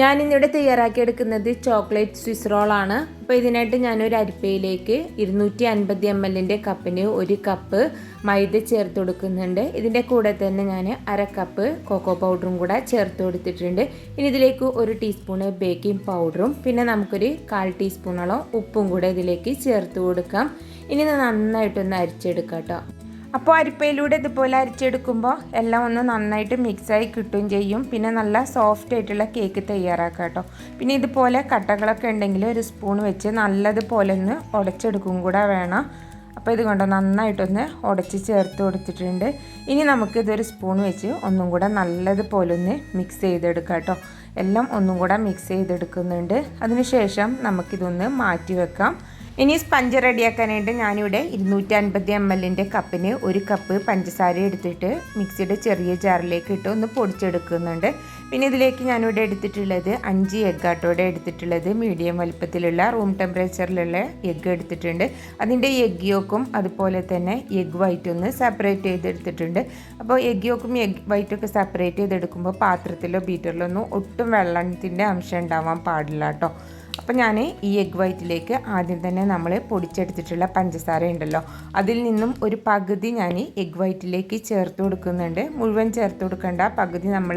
ഞാനിന്നിവിടെ തയ്യാറാക്കിയെടുക്കുന്നത് chocolate Swiss റോളാണ് അപ്പോൾ ഇതിനായിട്ട് ഞാനൊരു അരിപ്പയിലേക്ക് ഇരുന്നൂറ്റി അൻപത് എം എല്ലിന്റെ കപ്പിന് ഒരു കപ്പ് മൈദ ചേർത്ത് കൊടുക്കുന്നുണ്ട്. ഇതിന്റെ കൂടെ തന്നെ ഞാൻ അര കപ്പ് കൊക്കോ പൗഡറും കൂടെ ചേർത്ത് കൊടുത്തിട്ടുണ്ട്. ഇനി ഇതിലേക്ക് ഒരു ടീസ്പൂണ് ബേക്കിംഗ് പൗഡറും പിന്നെ നമുക്കൊരു കാൽ ടീസ്പൂണോളം ഉപ്പും കൂടെ ഇതിലേക്ക് ചേർത്ത് കൊടുക്കാം. ഇനി നന്നായിട്ടൊന്ന് അരിച്ചെടുക്കാം കേട്ടോ. അപ്പോൾ അരിപ്പയിലൂടെ ഇതുപോലെ അരിച്ചെടുക്കുമ്പോൾ എല്ലാം ഒന്ന് നന്നായിട്ട് മിക്സായി കിട്ടുകയും ചെയ്യും. പിന്നെ നല്ല സോഫ്റ്റ് ആയിട്ടുള്ള കേക്ക് തയ്യാറാക്കാം കേട്ടോ. പിന്നെ ഇതുപോലെ കട്ടകളൊക്കെ ഉണ്ടെങ്കിൽ ഒരു സ്പൂൺ വെച്ച് നല്ലതുപോലെ ഒന്ന് ഉടച്ചെടുക്കും കൂടെ വേണം. അപ്പോൾ ഇത് കൊണ്ട് നന്നായിട്ടൊന്ന് ഉടച്ച് ചേർത്ത് കൊടുത്തിട്ടുണ്ട്. ഇനി നമുക്ക് ഇതൊരു സ്പൂൺ വെച്ച് ഒന്നും കൂടെ നല്ലതുപോലെ ഒന്ന് മിക്സ് ചെയ്തെടുക്കാം കേട്ടോ. എല്ലാം ഒന്നും കൂടെ മിക്സ് ചെയ്തെടുക്കുന്നുണ്ട്. അതിനുശേഷം നമുക്കിതൊന്ന് മാറ്റി വെക്കാം. ഇനി സ്പഞ്ച് റെഡിയാക്കാനായിട്ട് ഞാനിവിടെ ഇരുന്നൂറ്റി അൻപത് എം എല്ലിന്റെ കപ്പിന് ഒരു കപ്പ് പഞ്ചസാര എടുത്തിട്ട് മിക്സിയുടെ ചെറിയ ജാറിലേക്ക് ഇട്ട് ഒന്ന് പൊടിച്ചെടുക്കുന്നുണ്ട്. പിന്നെ ഇതിലേക്ക് ഞാനിവിടെ എടുത്തിട്ടുള്ളത് അഞ്ച് എഗ് ആട്ടോടെ എടുത്തിട്ടുള്ളത് മീഡിയം വലുപ്പത്തിലുള്ള റൂം ടെമ്പറേച്ചറിലുള്ള എഗ്ഗ് എടുത്തിട്ടുണ്ട്. അതിന്റെ എഗ് യോക്കും അതുപോലെ തന്നെ എഗ് വൈറ്റ് ഒന്ന് സെപ്പറേറ്റ് ചെയ്തെടുത്തിട്ടുണ്ട്. അപ്പോൾ എഗ് യോക്കും എഗ് വൈറ്റൊക്കെ സെപ്പറേറ്റ് ചെയ്തെടുക്കുമ്പോൾ പാത്രത്തിലോ ബീറ്ററിലോ ഒന്നും ഒട്ടും വെള്ളത്തിന്റെ അംശം ഉണ്ടാവാൻ പാടില്ല കേട്ടോ. അപ്പോൾ ഞാൻ ഈ എഗ് വൈറ്റിലേക്ക് ആദ്യം തന്നെ നമ്മൾ പൊടിച്ചെടുത്തിട്ടുള്ള പഞ്ചസാര ഉണ്ടല്ലോ. അതിൽ നിന്നും ഒരു പകുതി ഞാൻ എഗ് വൈറ്റിലേക്ക് ചേർത്ത് കൊടുക്കുന്നുണ്ട്. മുഴുവൻ ചേർത്ത് കൊടുക്കേണ്ട. പകുതി നമ്മൾ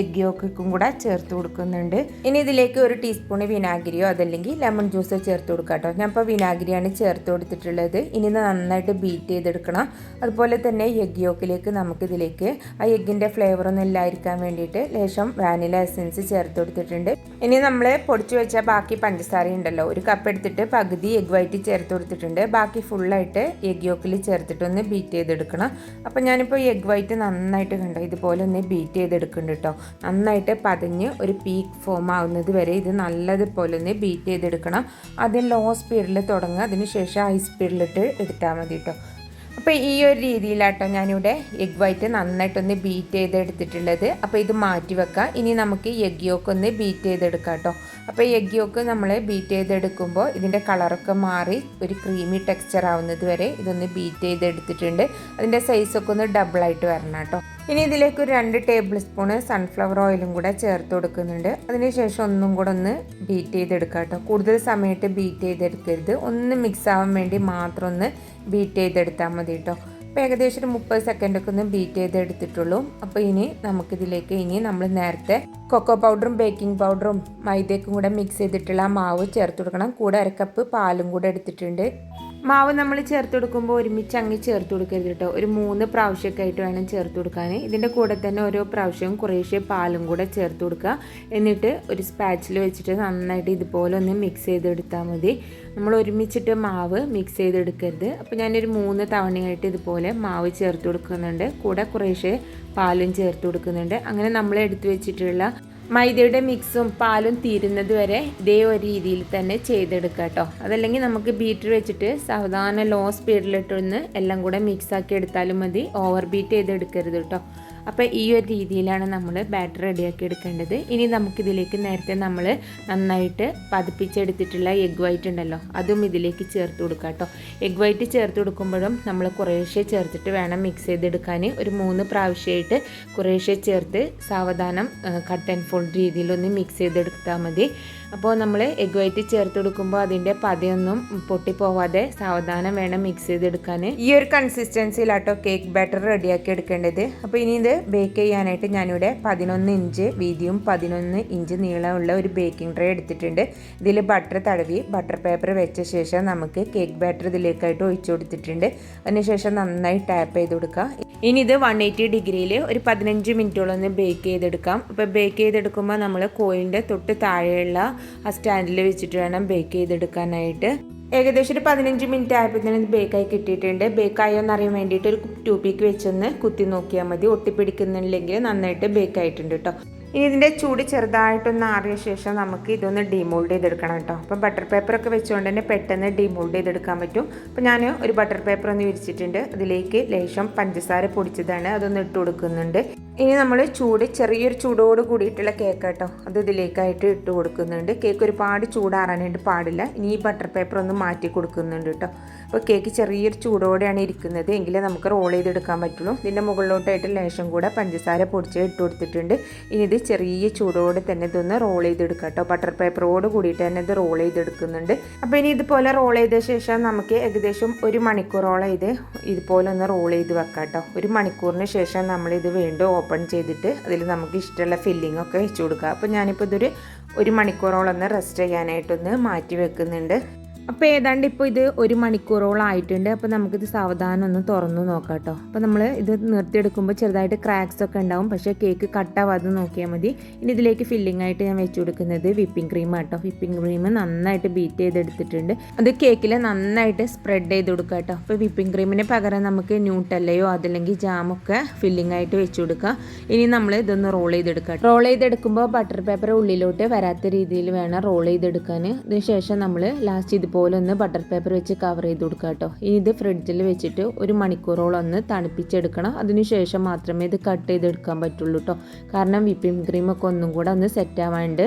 എഗ് യോക്കും കൂടെ ചേർത്ത് കൊടുക്കുന്നുണ്ട്. ഇനി ഇതിലേക്ക് ഒരു ടീസ്പൂൺ വിനാഗിരിയോ അതല്ലെങ്കിൽ ലെമൺ ജ്യൂസോ ചേർത്ത് കൊടുക്കാം കേട്ടോ ഞാൻ ഇപ്പോൾ വിനാഗിരിയാണ് ചേർത്ത് കൊടുത്തിട്ടുള്ളത്. ഇനി നന്നായിട്ട് ബീറ്റ് ചെയ്തെടുക്കണം. അതുപോലെ തന്നെ എഗ് യോക്കിലേക്ക് നമുക്കിതിലേക്ക് ആ എഗ്ഗിന്റെ ഫ്ലേവർ ഒന്നും ഇല്ലായിരിക്കാൻ വേണ്ടിയിട്ട് ലേശം വാനില എസൻസ് ചേർത്ത് കൊടുത്തിട്ടുണ്ട്. ഇനി നമ്മൾ പൊടിച്ചു വെച്ച ബാക്കി പഞ്ചസാര ഉണ്ടല്ലോ. ഒരു കപ്പ് എടുത്തിട്ട് പകുതി എഗ് വൈറ്റ് ചേർത്ത് കൊടുത്തിട്ടുണ്ട്. ബാക്കി ഫുള്ളായിട്ട് എഗ് യോക്കിൽ ചേർത്തിട്ടൊന്ന് ബീറ്റ് ചെയ്തെടുക്കണം. അപ്പോൾ ഞാനിപ്പോൾ എഗ് വൈറ്റ് നന്നായിട്ട് കണ്ടോ? ഇതുപോലെ ഒന്ന് ബീറ്റ് ചെയ്തെടുക്കുന്നുണ്ട് കേട്ടോ നന്നായിട്ട് പതഞ്ഞ് ഒരു പീക്ക് ഫോം ആവുന്നത് വരെ ഇത് നല്ലതുപോലെ ഒന്ന് ബീറ്റ് ചെയ്തെടുക്കണം. ആദ്യം ലോ സ്പീഡിൽ തുടങ്ങുക അതിന് ശേഷം ഹൈ സ്പീഡിലിട്ട് എടുത്താൽ മതി കേട്ടോ അപ്പോൾ ഈ ഒരു രീതിയിലാട്ടോ ഞാനിവിടെ എഗ് വൈറ്റ് നന്നായിട്ടൊന്ന് ബീറ്റ് ചെയ്തെടുത്തിട്ടുള്ളത്. അപ്പോൾ ഇത് മാറ്റി വെക്കാം. ഇനി നമുക്ക് എഗ് യോക്ക് ഒന്ന് ബീറ്റ് ചെയ്തെടുക്കാം കേട്ടോ അപ്പോൾ എഗ് യോക്ക് നമ്മൾ ബീറ്റ് ചെയ്തെടുക്കുമ്പോൾ ഇതിന്റെ കളറൊക്കെ മാറി ഒരു ക്രീമി ടെക്സ്ചർ ആവുന്നത് വരെ ഇതൊന്ന് ബീറ്റ് ചെയ്തെടുത്തിട്ടുണ്ട്. അതിന്റെ സൈസൊക്കെ ഒന്ന് ഡബിളായിട്ട് വരണം കേട്ടോ ഇനി ഇതിലേക്ക് ഒരു രണ്ട് ടേബിൾ സ്പൂണ് സൺഫ്ലവർ ഓയിലും കൂടെ ചേർത്ത് കൊടുക്കുന്നുണ്ട്. അതിനുശേഷം ഒന്നും കൂടെ ഒന്ന് ബീറ്റ് ചെയ്തെടുക്കാം കേട്ടോ. കൂടുതൽ സമയത്ത് ബീറ്റ് ചെയ്തെടുക്കരുത്. ഒന്ന് മിക്സ് ആവാൻ വേണ്ടി മാത്രം ഒന്ന് ബീറ്റ് ചെയ്തെടുത്താൽ മതി കേട്ടോ. അപ്പോൾ ഏകദേശം ഒരു മുപ്പത് സെക്കൻഡൊക്കെ ഒന്ന് ബീറ്റ് ചെയ്തെടുത്തിട്ടുള്ളൂ. അപ്പോൾ ഇനി നമുക്കിതിലേക്ക് ഇനി നമ്മൾ നേരത്തെ കൊക്കോ പൗഡറും ബേക്കിംഗ് പൗഡറും മൈദയ്ക്കും കൂടെ മിക്സ് ചെയ്തിട്ടുള്ള മാവ് ചേർത്ത് കൊടുക്കണം. കൂടെ അരക്കപ്പ് പാലും കൂടെ എടുത്തിട്ടുണ്ട്. മാവ് നമ്മൾ ചേർത്ത് കൊടുക്കുമ്പോൾ ഒരുമിച്ച് അങ്ങ് ചേർത്ത് കൊടുക്കരുത് കേട്ടോ. ഒരു മൂന്ന് പ്രാവശ്യമൊക്കെ ആയിട്ട് വേണം ചേർത്ത് കൊടുക്കാൻ ഇതിന്റെ കൂടെ തന്നെ ഓരോ പ്രാവശ്യവും കുറേശ്ശെ പാലും കൂടെ ചേർത്ത് കൊടുക്കുക. എന്നിട്ട് ഒരു സ്പാച്ചിൽ വെച്ചിട്ട് നന്നായിട്ട് ഇതുപോലെ ഒന്ന് മിക്സ് ചെയ്തെടുത്താൽ മതി. നമ്മൾ ഒരുമിച്ചിട്ട് മാവ് മിക്സ് ചെയ്തെടുക്കരുത്. അപ്പോൾ ഞാനൊരു മൂന്ന് തവണയായിട്ട് ഇതുപോലെ മാവ് ചേർത്ത് കൊടുക്കുന്നുണ്ട്. കൂടെ കുറേശ്ശെ പാലും ചേർത്ത് കൊടുക്കുന്നുണ്ട്. അങ്ങനെ നമ്മൾ എടുത്തു വെച്ചിട്ടുള്ള മൈദയുടെ മിക്സും പാലും തീരുന്നത് വരെ ഇതേ ഒരു രീതിയിൽ തന്നെ ചെയ്തെടുക്കുക കേട്ടോ. അതല്ലെങ്കിൽ നമുക്ക് ബീറ്റർ വെച്ചിട്ട് സാവധാനം ലോ സ്പീഡിലിട്ടൊന്ന് എല്ലാം കൂടെ മിക്സ് ആക്കി എടുത്താലും മതി. ഓവർ ബീറ്റ് ചെയ്തെടുക്കരുത് കേട്ടോ. അപ്പോൾ ഈ ഒരു രീതിയിലാണ് നമ്മൾ ബാറ്റർ റെഡിയാക്കി എടുക്കേണ്ടത് ഇനി നമുക്കിതിലേക്ക് നേരത്തെ നമ്മൾ നന്നായിട്ട് പതിപ്പിച്ചെടുത്തിട്ടുള്ള എഗ് വൈറ്റ് ഉണ്ടല്ലോ അതും ഇതിലേക്ക് ചേർത്ത് കൊടുക്കാം കേട്ടോ എഗ് വൈറ്റ് ചേർത്ത് കൊടുക്കുമ്പോഴും നമ്മൾ കുറേശ്ശെ ചേർത്തിട്ട് വേണം മിക്സ് ചെയ്തെടുക്കാൻ ഒരു മൂന്ന് പ്രാവശ്യമായിട്ട് കുറേശ്ശെ ചേർത്ത് സാവധാനം കട്ട് ആൻഡ് ഫോൾഡ് രീതിയിലൊന്ന് മിക്സ് ചെയ്തെടുത്താൽ മതി. അപ്പോൾ നമ്മൾ എഗ് വൈറ്റ് ചേർത്ത് കൊടുക്കുമ്പോൾ അതിന്റെ പതയൊന്നും പൊട്ടിപ്പോവാതെ സാവധാനം വേണം മിക്സ് ചെയ്തെടുക്കാൻ. ഈ ഒരു കൺസിസ്റ്റൻസിയിലാട്ടോ കേക്ക് ബാറ്റർ റെഡിയാക്കി എടുക്കേണ്ടത്. അപ്പോൾ ഇനി ഇത് ബേക്ക് ചെയ്യാനായിട്ട് ഞാനിവിടെ പതിനൊന്ന് ഇഞ്ച് വീതിയും പതിനൊന്ന് ഇഞ്ച് നീളമുള്ള ഒരു ബേക്കിംഗ് ട്രേ എടുത്തിട്ടുണ്ട്. ഇതിൽ ബട്ടർ തടവി ബട്ടർ പേപ്പർ വെച്ച ശേഷം നമുക്ക് കേക്ക് ബാറ്റർ ഇതിലേക്കായിട്ട് ഒഴിച്ചു കൊടുത്തിട്ടുണ്ട്. അതിനുശേഷം നന്നായി ടാപ്പ് ചെയ്ത് കൊടുക്കുക ഇനി ഇത് വൺ എയ്റ്റി ഡിഗ്രിയിൽ ഒരു പതിനഞ്ച് മിനിറ്റോളം ഒന്ന് ബേക്ക് ചെയ്തെടുക്കാം. അപ്പോൾ ബേക്ക് ചെയ്തെടുക്കുമ്പോൾ നമ്മൾ കോയിന്റെ തൊട്ട് താഴെയുള്ള ആ സ്റ്റാൻഡിൽ വെച്ചിട്ട് വേണം ബേക്ക് ചെയ്തെടുക്കാനായിട്ട്. ഏകദേശം ഒരു പതിനഞ്ച് മിനിറ്റ് ആയപ്പോൾ തന്നെ ഇത് ബേക്കായി കിട്ടിയിട്ടുണ്ട്. ബേക്കായോ എന്നറിയാൻ വേണ്ടിയിട്ട് ഒരു ട്യൂബിക്ക് വെച്ചൊന്ന് കുത്തി നോക്കിയാൽ മതി. ഒട്ടിപ്പിടിക്കുന്നില്ലെങ്കിൽ നന്നായിട്ട് ബേക്കായിട്ടുണ്ട് കേട്ടോ ഇനി ഇതിന്റെ ചൂട് ചെറുതായിട്ടൊന്ന് ആറിയ ശേഷം നമുക്ക് ഇതൊന്ന് ഡിമോൾഡ് ചെയ്തെടുക്കണം കേട്ടോ അപ്പോൾ ബട്ടർ പേപ്പറൊക്കെ വെച്ചുകൊണ്ട് തന്നെ പെട്ടെന്ന് ഡിമോൾഡ് ചെയ്തെടുക്കാൻ പറ്റും. അപ്പോൾ ഞാൻ ഒരു ബട്ടർ പേപ്പർ ഒന്ന് വിരിച്ചിട്ടുണ്ട്. അതിലേക്ക് ലേശം പഞ്ചസാര പൊടിച്ചതാണ്. അതൊന്ന് ഇട്ട് കൊടുക്കുന്നുണ്ട്. ഇനി നമ്മൾ ചൂട് ചെറിയൊരു ചൂടോട് കൂടിയിട്ടുള്ള കേക്ക് കേട്ടോ അത് ഇതിലേക്കായിട്ട് ഇട്ട് കൊടുക്കുന്നുണ്ട്. കേക്ക് ഒരുപാട് ചൂടാറാനായിട്ട് പാടില്ല. ഇനി ഈ ബട്ടർ പേപ്പർ ഒന്ന് മാറ്റി കൊടുക്കുന്നുണ്ട് കേട്ടോ അപ്പോൾ കേക്ക് ചെറിയൊരു ചൂടോടെയാണ് ഇരിക്കുന്നത്. എങ്കിലേ നമുക്ക് റോൾ ചെയ്തെടുക്കാൻ പറ്റുള്ളൂ. ഇതിന്റെ മുകളിലോട്ടായിട്ട് ലേശം കൂടെ പഞ്ചസാര പൊടിച്ച് ഇട്ട് കൊടുത്തിട്ടുണ്ട്. ഇനി ഇത് ചെറിയ ചൂടോടെ തന്നെ ഇതൊന്ന് റോൾ ചെയ്തെടുക്കാം കേട്ടോ ബട്ടർ പേപ്പറോട് കൂടിയിട്ട് തന്നെ ഇത് റോൾ ചെയ്തെടുക്കുന്നുണ്ട്. അപ്പോൾ ഇനി ഇതുപോലെ റോൾ ചെയ്ത ശേഷം നമുക്ക് ഏകദേശം ഒരു മണിക്കൂറോളം ഇത് ഇതുപോലെ ഒന്ന് റോൾ ചെയ്ത് വെക്കാം കേട്ടോ ഒരു മണിക്കൂറിന് ശേഷം നമ്മളിത് വീണ്ടും ഓപ്പൺ ചെയ്തിട്ട് അതിൽ നമുക്ക് ഇഷ്ടമുള്ള ഫില്ലിംഗ് ഒക്കെ വെച്ച് കൊടുക്കുക അപ്പോൾ ഞാനിപ്പോൾ ഇതൊരു ഒരു മണിക്കൂറോളം ഒന്ന് റെസ്റ്റ് ചെയ്യാനായിട്ടൊന്ന് മാറ്റി വെക്കുന്നുണ്ട്. അപ്പോൾ ഏതാണ്ട് ഇപ്പോൾ ഇത് ഒരു മണിക്കൂറോളം ആയിട്ടുണ്ട്. അപ്പോൾ നമുക്കിത് സാവധാനം ഒന്ന് തുറന്നു നോക്കാം കേട്ടോ അപ്പോൾ നമ്മൾ ഇത് നിർത്തിയെടുക്കുമ്പോൾ ചെറുതായിട്ട് ക്രാക്സ് ഒക്കെ ഉണ്ടാവും. പക്ഷേ കേക്ക് കട്ടാവാതെ നോക്കിയാൽ മതി. ഇനി ഇതിലേക്ക് ഫില്ലിംഗ് ആയിട്ട് ഞാൻ വെച്ച് കൊടുക്കുന്നത് വിപ്പിംഗ് ക്രീം കേട്ടോ വിപ്പിംഗ് ക്രീം നന്നായിട്ട് ബീറ്റ് ചെയ്തെടുത്തിട്ടുണ്ട്. അത് കേക്കിൽ നന്നായിട്ട് സ്പ്രെഡ് ചെയ്ത് കൊടുക്കുക കേട്ടോ. അപ്പോൾ വിപ്പിംഗ് ക്രീമിന് പകരം നമുക്ക് ന്യൂട്ടല്ലയോ അതല്ലെങ്കിൽ ജാമൊക്കെ ഫില്ലിംഗ് ആയിട്ട് വെച്ച് കൊടുക്കുക ഇനി നമ്മൾ ഇതൊന്ന് റോൾ ചെയ്തെടുക്കുക റോൾ ചെയ്തെടുക്കുമ്പോൾ ബട്ടർ പേപ്പർ ഉള്ളിലോട്ട് വരാത്ത രീതിയിൽ വേണം റോൾ ചെയ്തെടുക്കാൻ ഇതിന് ശേഷം നമ്മൾ ലാസ്റ്റ് ഇതുപോലെ ഒന്ന് ബട്ടർ പേപ്പർ വെച്ച് കവർ ചെയ്ത് കൊടുക്കുക കേട്ടോ ഇത് ഫ്രിഡ്ജിൽ വെച്ചിട്ട് ഒരു മണിക്കൂറോളം ഒന്ന് തണുപ്പിച്ചെടുക്കണം. അതിനുശേഷം മാത്രമേ ഇത് കട്ട് ചെയ്തെടുക്കാൻ പറ്റുള്ളൂ കേട്ടോ കാരണം വിപ്പിംഗ് ക്രീമൊക്കെ ഒന്നും കൂടെ ഒന്ന് സെറ്റ് ആവാണ്ട്